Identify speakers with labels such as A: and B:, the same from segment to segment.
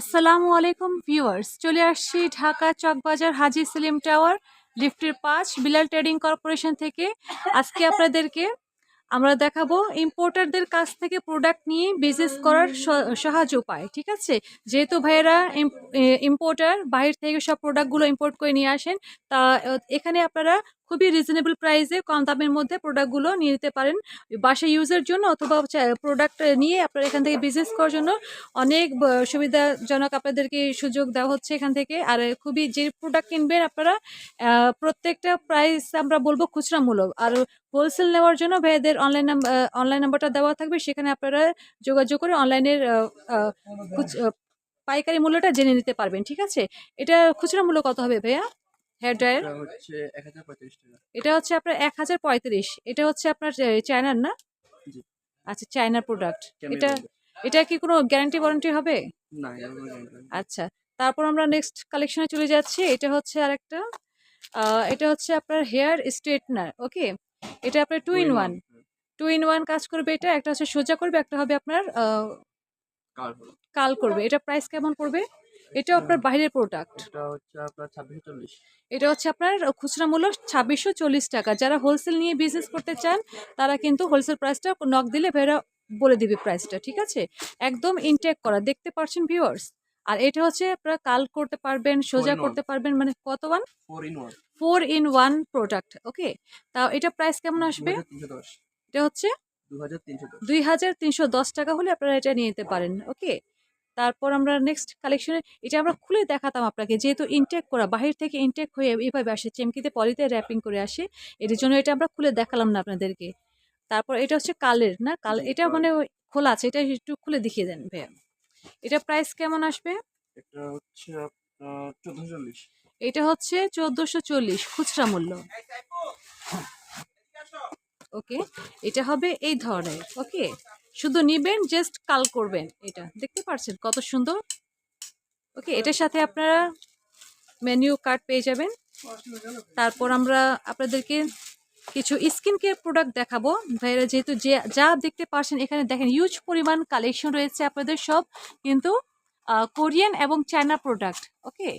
A: আসসালামু আলাইকুম ভিউয়ার্স, চলে আসছি ঢাকা চকবাজার হাজি সেলিম টাওয়ার, লিফটের পাঁচ, বিলাল ট্রেডিং কর্পোরেশন থেকে। আজকে আপনাদেরকে আমরা দেখাবো ইম্পোর্টারদের কাছ থেকে প্রোডাক্ট নিয়ে বিজনেস করার সহজ উপায়, ঠিক আছে? যেহেতু ভাইয়েরা ইম্পোর্টার বাইরে থেকে সব প্রোডাক্টগুলো ইম্পোর্ট করে নিয়ে আসেন, তা এখানে আপনারা খুবই রিজনেবল প্রাইসে কম দামের মধ্যে প্রোডাক্টগুলো নিয়ে নিতে পারেন। বাসা ইউজের জন্য অথবা প্রোডাক্ট নিয়ে আপনারা এখান থেকে বিজনেস করার জন্য অনেক সুবিধাজনক আপনাদেরকে সুযোগ দেওয়া হচ্ছে এখান থেকে। আর খুবই যে প্রোডাক্ট কিনবেন আপনারা প্রত্যেকটা প্রাইস আমরা বলব খুচরা মূল্য আর হোলসেল নেওয়ার জন্য ভাইয়াদের অনলাইন অনলাইন নাম্বারটা দেওয়া থাকবে। সেখানে আপনারা যোগাযোগ করে অনলাইনের পাইকারি মূল্যটা জেনে নিতে পারবেন, ঠিক আছে? এটা খুচরা মূল্য কত হবে ভাইয়া? হেয়ার ড্রায়ার
B: এটা হচ্ছে এক হাজার পঁয়ত্রিশ টাকা।
A: এটা হচ্ছে আপনার এক হাজার পঁয়ত্রিশ। এটা হচ্ছে আপনার চায়নার না? আচ্ছা চায়নার প্রোডাক্ট এটা এটা কি কোনো গ্যারান্টি ওয়ারেন্টি হবে?
B: না।
A: আচ্ছা তারপর আমরা নেক্সট কালেকশনে চলে যাচ্ছি। এটা হচ্ছে আরেকটা। এটা হচ্ছে আপনার হেয়ার স্ট্রেটনার ওকে এটা আপনার two in one two in one কাজ করবে এটা একটা হচ্ছে সোজা করবে একটা হবে আপনার কাল করবে। এটা প্রাইস কেমন পড়বে? এটাও আপনার বাইরের প্রোডাক্ট
B: এটা হচ্ছে আপনার
A: এটা হচ্ছে খুচরা মূল্য ছাব্বিশশো চল্লিশ টাকা। যারা হোলসেল নিয়ে বিজনেস করতে চান তারা কিন্তু হোলসেল প্রাইসটা নক দিলে ভেরা বলে দিবে প্রাইসটা ঠিক আছে? একদম ইনটেক করা। দেখতে পাচ্ছেন ভিউয়ার্স আর এটা হচ্ছে আপনারা কাল করতে পারবেন সোজা করতে পারবেন মানে কত one
B: four in one
A: product okay তাও এটা প্রাইস কেমন আসবে? এটা হচ্ছে দুই হাজার তিনশো দশ টাকা হলে আপনারা এটা নিয়ে নিতে পারেন ওকে তারপর আমরা নেক্সট কালেকশনে এটা আমরা খুলে দেখাতাম আপনাকে যেহেতু ইনটেক করা বাহির থেকে ইনটেক হয়ে এভাবে আসে চেমকিতে পলিতে র্যাপিং করে আসে এর জন্য এটা আমরা খুলে দেখালাম না আপনাদেরকে তারপর এটা হচ্ছে কালের না কাল এটা মানে খোলা আছে এটা একটু খুলে দেখিয়ে দেন ভাইয়া এটা প্রাইস কেমন আসবে
B: এটা হচ্ছে
A: এটা হচ্ছে চোদ্দোশো চল্লিশ খুচরা মূল্য ওকে এটা হবে এই ধরনের ওকে শুধু নিবেন জাস্ট কাল করবেন এটা। দেখতে পাচ্ছেন কত সুন্দর? ওকে এটার সাথে আপনারা মেনু কার্ড পেয়ে যাবেন। তারপর আমরা আপনাদেরকে কিছু স্কিন কেয়ার প্রোডাক্ট দেখাবো। ভাইরা যেহেতু যে যা দেখতে পারছেন এখানে দেখেন ইউজ পরিমাণ কালেকশন রয়েছে আপনাদের সব কিন্তু কোরিয়ান এবং চায়না প্রোডাক্ট ওকে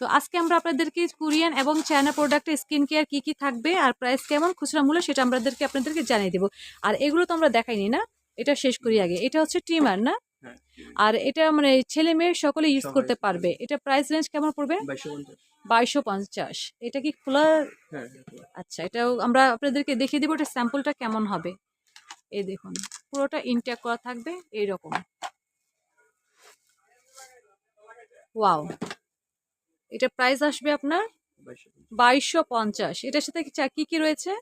A: তো আজকে আমরা আপনাদেরকে কোরিয়ান এবং চায়না প্রোডাক্টের স্কিন কেয়ার কী কী থাকবে আর প্রাইস কেমন খুচরা মূল্য সেটা আমাদেরকে আপনাদেরকে জানিয়ে দেবো। আর এগুলো তো আমরা দেখাইনি না। এটা শেষ করি আগে। এটা হচ্ছে ট্রিমার না?
B: হ্যাঁ
A: আর এটা মানে ছেলে মেয়ে সকলে ইউজ করতে পারবে। এটা প্রাইস রেঞ্জ কেমন পড়বে?
B: বাইশশো পঞ্চাশ।
A: এটা কি খোলা?
B: হ্যাঁ হ্যাঁ,
A: আচ্ছা এটাও আমরা আপনাদেরকে দেখিয়ে দেবো এটা স্যাম্পলটা কেমন হবে। এই দেখুন পুরোটা ইনটেক করা থাকবে এইরকম। ওয়াও এটা প্রাইস আসবে আপনার
B: বাইশশো পঞ্চাশ।
A: এটার সাথে কি কি রয়েছে?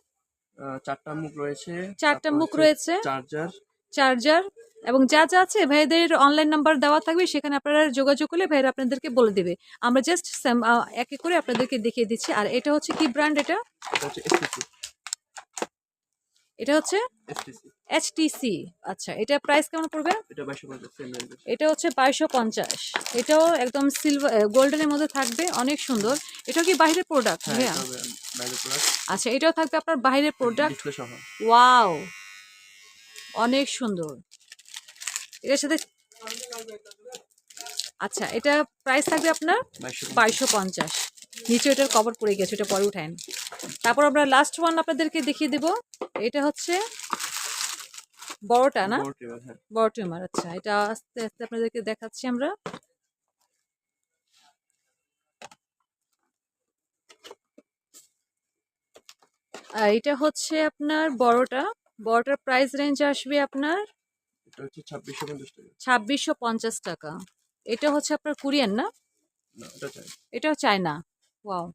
B: চারটা মুখ রয়েছে।
A: চারটা মুখ রয়েছে।
B: চার্জার
A: চার্জার এবং যা যা আছে ভাইদের অনলাইন নাম্বার দেওয়া থাকবে সেখানে আপনারা যোগাযোগ করলে ভাইরা আপনাদেরকে বলে দেবে। আমরা জাস্ট এক এক করে আপনাদেরকে দেখিয়ে দিচ্ছি। আর এটা হচ্ছে কি ব্র্যান্ড এটা?
B: এটা হচ্ছে
A: এইচটিসি আচ্ছা এটা প্রাইস কেমন পড়বে?
B: এটা
A: হচ্ছে বাইশশো পঞ্চাশ। এটাও একদম সিলভার গোল্ডেনের মধ্যে থাকবে অনেক সুন্দর। এটাও কি বাইরের প্রোডাক্ট
B: হ্যাঁ বাইরের প্রোডাক্ট
A: আচ্ছা এটাও থাকবে আপনার বাইরের প্রোডাক্ট ওয়াও অনেক সুন্দর। এটার সাথে আচ্ছা এটা প্রাইস থাকবে আপনার
B: বাইশশো
A: পঞ্চাশ। নিচে এটার কভার পড়ে গেছে ওটা পরে উঠায়েন। তারপর আমরা লাস্ট ওয়ান আপনাদেরকে দেখিয়ে দেব। এটা হচ্ছে বড়টা না?
B: বড় হ্যাঁ।
A: টিউমার আচ্ছা এটা আস্তে আস্তে আপনাদেরকে দেখাচ্ছি আমরা। এটা হচ্ছে আপনার বড়টা। বড়টার প্রাইস রেঞ্জ আসবে আপনার
B: এটা হচ্ছে ছাব্বিশশো পঞ্চাশ টাকা।
A: এটা হচ্ছে আপনার কোরিয়ান না? এটাও চায়না। ওয়াও।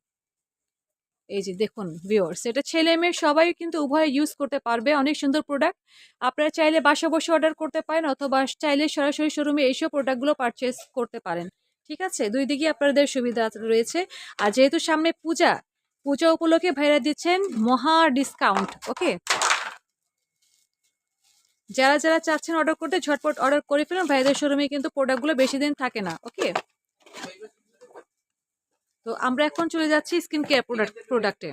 A: এই যে দেখুন ভিওর্স এটা ছেলে মেয়ে সবাই কিন্তু উভয় ইউজ করতে পারবে। অনেক সুন্দর প্রোডাক্ট আপনারা চাইলে বাসা বসে অর্ডার করতে পারেন অথবা চাইলে সরাসরি শোরুমে এইসব প্রোডাক্টগুলো পারচেস করতে পারেন। ঠিক আছে? দুই দিকে আপনাদের সুবিধা রয়েছে। আর যেহেতু সামনে পূজা পূজা উপলক্ষে ভাইরা দিচ্ছেন মহা ডিসকাউন্ট ওকে যারা যারা চাচ্ছেন অর্ডার করতে, ঝটপট অর্ডার করে ফেলুন। ভাইদের শোরুমে কিন্তু প্রোডাক্টগুলো বেশি দিন থাকে না ওকে তো আমরা এখন চলে যাচ্ছি স্কিন কেয়ার প্রোডাক্ট প্রোডাক্টে